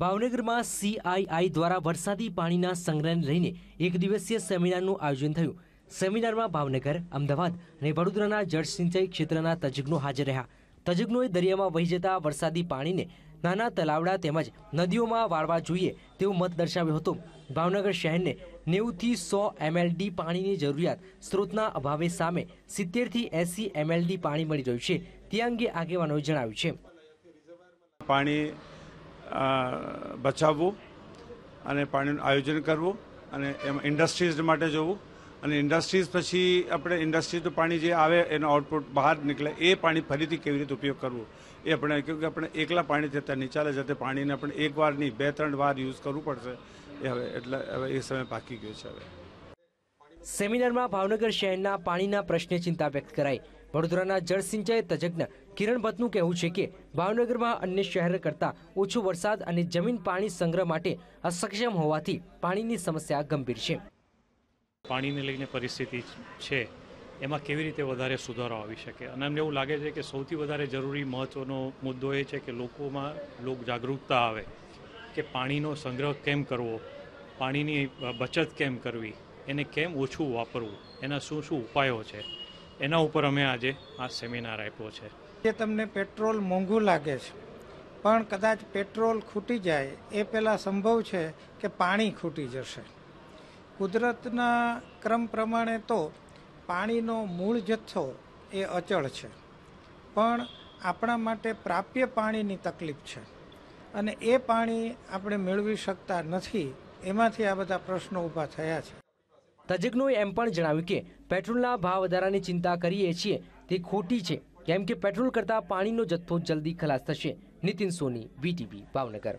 ભાવનગરમાં સીઆઈઆઈ દ્વારા વરસાદી પાણીના સંગ્રહને લઈને એક દિવસીય સેમિનારનું આયોજન થયું. સેમિનારમાં ભાવનગર, અમદાવાદ અને વડોદરાના જળસિંચાઈ ક્ષેત્રના તજજ્ઞો હાજર રહ્યા. તજજ્ઞોએ દરિયામાં વહી જતા વરસાદી પાણીને નાના તલાવડા તેમજ નદીઓમાં વાળવા જોઈએ તેવું મત દર્શાવ્યો હતો. ભાવનગર શહેરને નેવુંથી સો એમએલડી પાણીની જરૂરિયાત સ્ત્રોતના અભાવે સામે સિત્તેરથી એંસી એમએલડી પાણી મળી રહ્યું છે. તે અંગે આગેવાનોએ જણાવ્યું છે. પાણી બચાવવું અને પાણીનું આયોજન કરવું અને એમાં ઇન્ડસ્ટ્રીઝ માટે જોવું. અને ઇન્ડસ્ટ્રીઝ પછી આપણે ઇન્ડસ્ટ્રીઝનું પાણી જે આવે એનો આઉટપુટ બહાર નીકળે એ પાણી ફરીથી કેવી રીતે ઉપયોગ કરવો? એ આપણે કેમ કે આપણે એકલા પાણી થતાં નહીં જતે પાણીને આપણે એક વાર નહીં બે ત્રણ વાર યુઝ કરવું પડશે. એ હવે એટલે, હવે એ સમય પાકી ગયો છે હવે. સેમિનારમાં ભાવનગર શહેરના પાણીના પ્રશ્ને ચિંતા વ્યક્ત કરાઈ. વડોદરાના જળસિંચાઈ તજજ્ઞ કિરણ ભટ્ટનું કહેવું છે કે ભાવનગરમાં અન્ય શહેર કરતાં ઓછો વરસાદ અને જમીન પાણી સંગ્રહ માટે અસક્ષમ હોવાથી પાણીની સમસ્યા ગંભીર છે. પાણીને લઈને પરિસ્થિતિ છે. એમાં કેવી રીતે વધારે સુધારો આવી શકે? અને અમને એવું લાગે છે કે સૌથી વધારે જરૂરી મહત્ત્વનો મુદ્દો એ છે કે લોકોમાં લોક જાગૃતતા આવે. કે પાણીનો સંગ્રહ કેમ કરવો? પાણીની બચત કેમ કરવી? એને કેમ ઓછું વાપરવું? એના શું શું ઉપાયો છે? એના ઉપર અમે આજે આ સેમિનાર આપ્યો છે. જે તમને પેટ્રોલ મોંઘું લાગે છે, પણ કદાચ પેટ્રોલ ખૂટી જાય, એ પહેલાં સંભવ છે કે પાણી ખૂટી જશે. કુદરતના ક્રમ પ્રમાણે તો પાણીનો મૂળ જથ્થો એ અચળ છે, પણ આપણા માટે પ્રાપ્ય પાણીની તકલીફ છે. અને એ પાણી આપણે મેળવી શકતા નથી, એમાંથી આ બધા પ્રશ્નો ઊભા થયા છે. તજજ્ઞોએ એમ પણ જણાવ્યું કે પેટ્રોલના ભાવ વધારાની ચિંતા કરીએ છીએ, તે ખોટી છે. કેમ કે પેટ્રોલ કરતાં પાણીનો જથ્થો જલ્દી ખલાસ થશે. નીતિન સોની, વીટીવી, ભાવનગર.